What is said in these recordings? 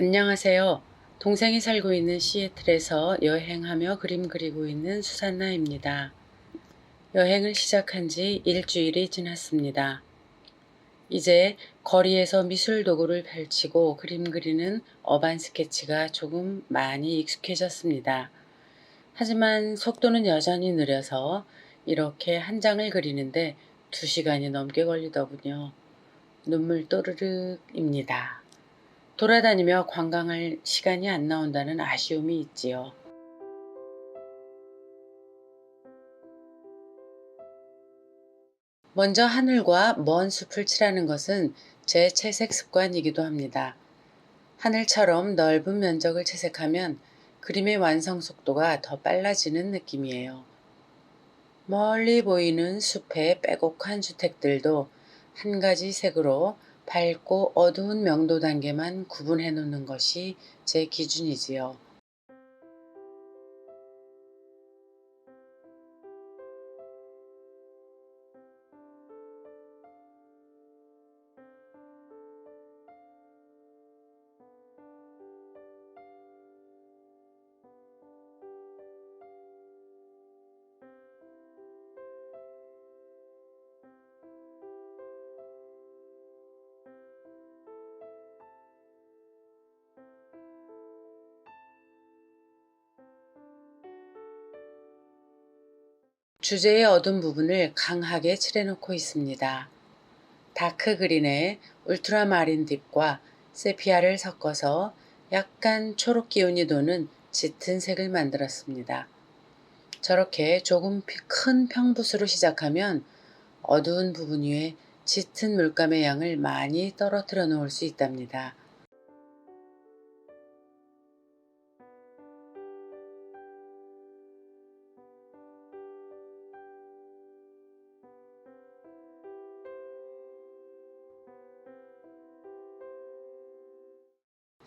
안녕하세요. 동생이 살고 있는 시애틀에서 여행하며 그림 그리고 있는 수산나입니다. 여행을 시작한 지 일주일이 지났습니다. 이제 거리에서 미술 도구를 펼치고 그림 그리는 어반 스케치가 조금 많이 익숙해졌습니다. 하지만 속도는 여전히 느려서 이렇게 한 장을 그리는데 두 시간이 넘게 걸리더군요. 눈물 또르륵입니다. 돌아다니며 관광할 시간이 안 나온다는 아쉬움이 있지요. 먼저 하늘과 먼 숲을 칠하는 것은 제 채색 습관이기도 합니다. 하늘처럼 넓은 면적을 채색하면 그림의 완성 속도가 더 빨라지는 느낌이에요. 멀리 보이는 숲의 빼곡한 주택들도 한 가지 색으로 밝고 어두운 명도 단계만 구분해 놓는 것이 제 기준이지요. 주제의 어두운 부분을 강하게 칠해놓고 있습니다. 다크 그린에 울트라마린 딥과 세피아를 섞어서 약간 초록 기운이 도는 짙은 색을 만들었습니다. 저렇게 조금 큰 평붓으로 시작하면 어두운 부분 위에 짙은 물감의 양을 많이 떨어뜨려 놓을 수 있답니다.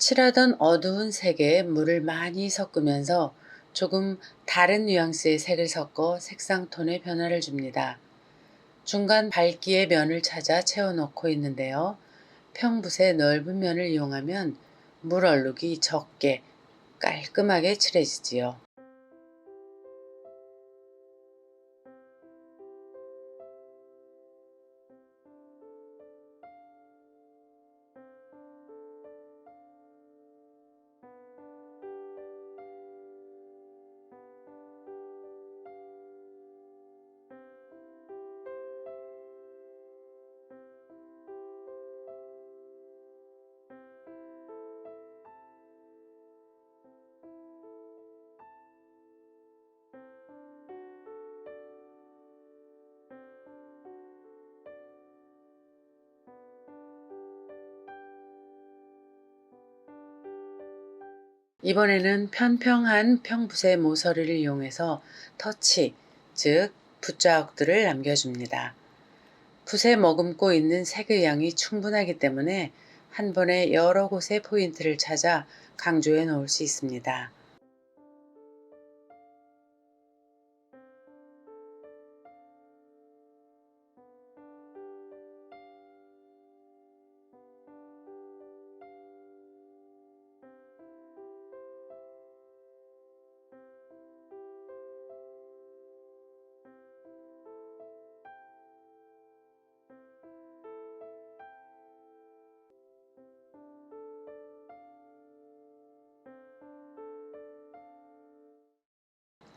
칠하던 어두운 색에 물을 많이 섞으면서 조금 다른 뉘앙스의 색을 섞어 색상 톤의 변화를 줍니다. 중간 밝기의 면을 찾아 채워놓고 있는데요. 평붓의 넓은 면을 이용하면 물 얼룩이 적게 깔끔하게 칠해지지요. 이번에는 편평한 평붓의 모서리를 이용해서 터치, 즉 붓자국들을 남겨줍니다. 붓에 머금고 있는 색의 양이 충분하기 때문에 한 번에 여러 곳의 포인트를 찾아 강조해 놓을 수 있습니다.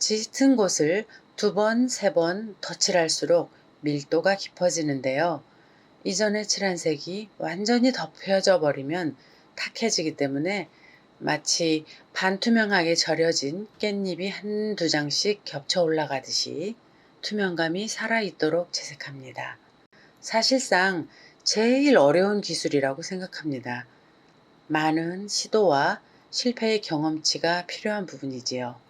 짙은 곳을 두 번, 세 번 덧칠할수록 밀도가 깊어지는데요. 이전에 칠한 색이 완전히 덮여져 버리면 탁해지기 때문에 마치 반투명하게 절여진 깻잎이 한두 장씩 겹쳐 올라가듯이 투명감이 살아있도록 채색합니다. 사실상 제일 어려운 기술이라고 생각합니다. 많은 시도와 실패의 경험치가 필요한 부분이지요.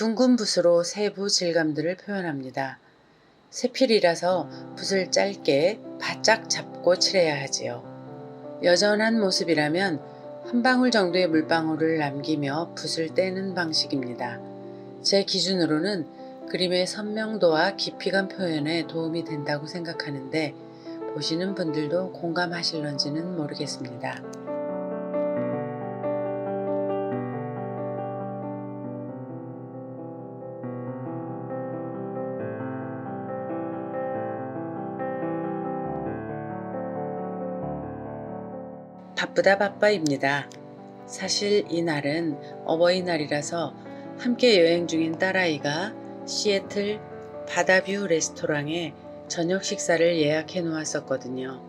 둥근 붓으로 세부 질감들을 표현합니다. 세필이라서 붓을 짧게 바짝 잡고 칠해야 하지요. 여전한 모습이라면 한 방울 정도의 물방울을 남기며 붓을 떼는 방식입니다. 제 기준으로는 그림의 선명도와 깊이감 표현에 도움이 된다고 생각하는데 보시는 분들도 공감하실런지는 모르겠습니다. 바쁘다 바빠입니다. 사실 이날은 어버이날이라서 함께 여행 중인 딸아이가 시애틀 바다뷰 레스토랑에 저녁 식사를 예약해 놓았었거든요.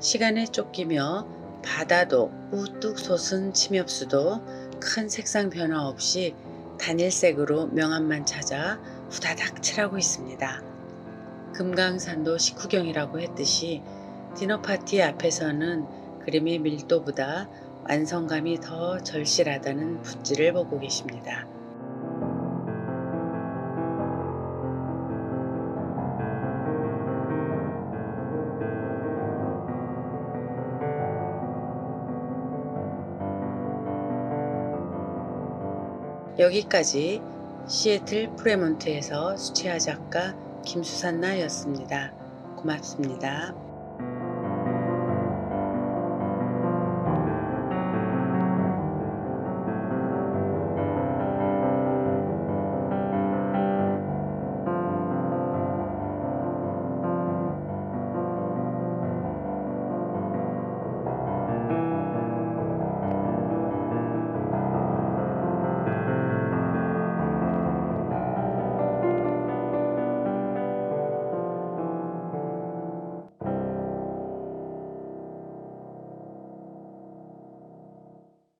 시간에 쫓기며 바다도 우뚝 솟은 침엽수도 큰 색상 변화 없이 단일색으로 명암만 찾아 후다닥 칠하고 있습니다. 금강산도 식후경이라고 했듯이 디너파티 앞에서는 그림의 밀도보다 완성감이 더 절실하다는 붓질을 보고 계십니다. 여기까지 시애틀 프레몬트에서 수채화 작가 김수산나였습니다. 고맙습니다.